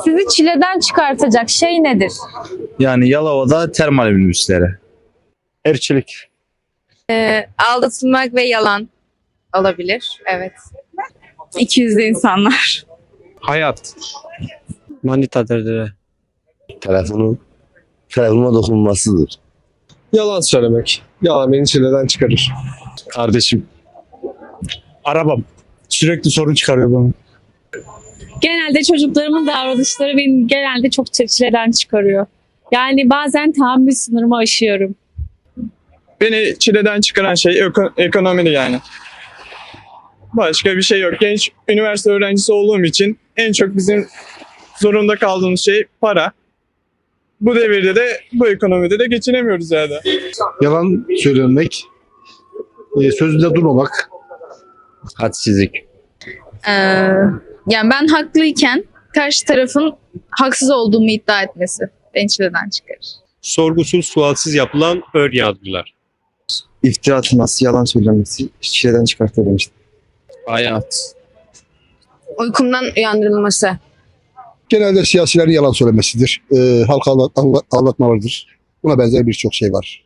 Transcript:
Sizi çileden çıkartacak şey nedir? Yani Yalova'da termal minibüslere. Erçilik. Ee, aldatılmak ve yalan olabilir. Evet. İkiyüzlü insanlar. Hayat. Manitadır dire. Telefonu telefonuma dokunmasıdır. Yalan söylemek. Yalan beni çileden çıkarır. Kardeşim. Arabam. Sürekli sorun çıkarıyor bana. Genelde çocuklarımın davranışları beni genelde çok çileden çıkarıyor. Yani bazen tahammül sınırımı aşıyorum. Beni çileden çıkaran şey eko- ekonomidi yani. Başka bir şey yok. Genç üniversite öğrencisi olduğum için en çok bizim zorunda kaldığımız şey para. Bu devirde de bu ekonomide de geçinemiyoruz yani. yalan söylemek, e, sözünde durmamak, Hadsizlik. Ee, yani ben haklıyken karşı tarafın haksız olduğumu iddia etmesi beni çileden çıkarır. Sorgusuz sualsiz yapılan ön yargılar. İftira atılması, yalan söylemesi çileden çıkartır demiştim. Hayat. Uykumdan uyandırılması. genelde siyasilerin yalan söylemesidir. E, halka anlat, anlat- anlatmalarıdır. Buna benzer birçok şey var.